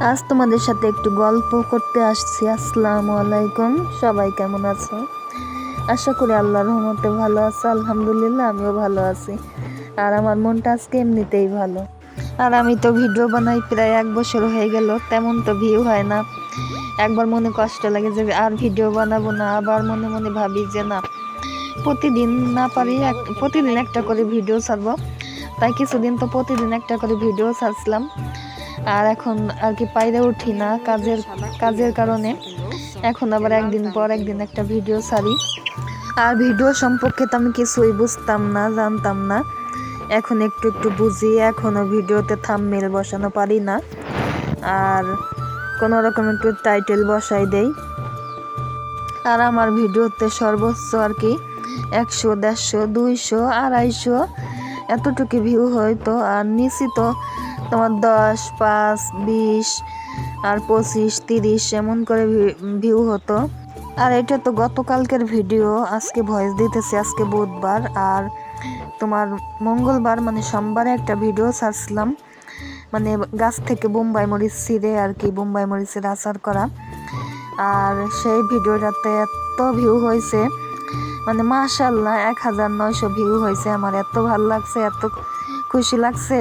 আজ তোমাদের সাথে একটু গল্প করতে আসছি। আসসালামু আলাইকুম। সবাই কেমন আছো? আশা করি আল্লাহর রহমতে ভালো আছে। আলহামদুলিল্লাহ, আমিও ভালো আছি। আর আমার মনটা আজকে এমনিতেই ভালো। আর আমি তো ভিডিও বানাই প্রায় এক বছর হয়ে গেল, তেমন তো ভিউ হয় না। একবার মনে কষ্ট লাগে যে আর ভিডিও বানাবো না, আবার মনে মনে ভাবি যে না, প্রতিদিন না পারি এক- প্রতিদিন একটা করে ভিডিও ছাড়বো। তাই কিছুদিন তো প্রতিদিন একটা করে ভিডিও ছাড়ছিলাম। আর এখন আর কি পাইরে উঠি না কাজের কাজের কারণে। এখন আবার একদিন পর একদিন একটা ভিডিও ছাড়ি। আর ভিডিও সম্পর্কে তো আমি কিছুই বুঝতাম না, জানতাম না। এখন একটু একটু বুঝি এখনও ভিডিওতে থামমেল বসানো পারি না। আর কোনো রকম একটু টাইটেল বসাই দেই। আর আমার ভিডিওতে সর্বোচ্চ আর কি একশো, দেড়শো, দুইশো, আড়াইশো, এতটুকু ভিউ হয়তো। আর নিচে তো তোমার দশ, পাঁচ, বিশ আর পঁচিশ, তিরিশ এমন করে ভিউ হতো। আর এটা তো গতকালকের ভিডিও আজকে ভয়েস দিতেছি, আজকে বুধবার। আর তোমার মঙ্গলবার মানে সোমবারে একটা ভিডিও ছাড়ছিলাম। মানে গাছ থেকে বোম্বাই মরিচ ছিঁড়ে আর কি, বোম্বাই মরিচের আচার করা। আর সেই ভিডিওটাতে এত ভিউ হয়েছে। মানে মাশাল্লাহ এক হাজার নয়শো ভিউ হয়েছে আমার। এত ভালো লাগছে, এত খুশি লাগছে।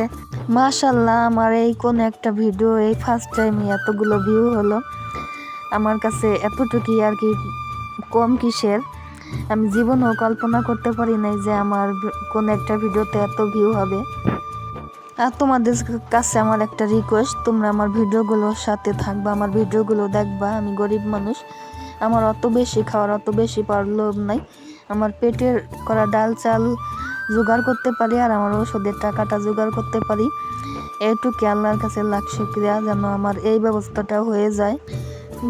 মাশাল্লাহ আমার এই কোন একটা ভিডিও, এই ফার্স্ট টাইমে এতগুলো ভিউ হলো। আমার কাছে এতটুকুই আর কি কম কিসের। আমি জীবনেও কল্পনা করতে পারি নাই যে আমার কোন একটা ভিডিওতে এত ভিউ হবে। আর তোমাদের কাছে আমার একটা রিকোয়েস্ট তোমরা আমার ভিডিওগুলোর সাথে থাকবা, আমার ভিডিওগুলো দেখবা, আমি গরিব মানুষ। আমার অত বেশি খাওয়ার, অত বেশি লোভ নাই। আমার পেটের করা ডাল চাল জোগাড় করতে পারি আর আমার ওষুধের টাকাটা জোগাড় করতে পারি। এইটুকু আল্লাহর কাছে লাখ শুক্রিয়া যেন আমার এই ব্যবস্থাটা হয়ে যায়।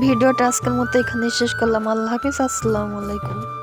ভিডিওটা আজকের মতো এখানে শেষ করলাম। আল্লাহ হাফিজ। আসসালামু আলাইকুম।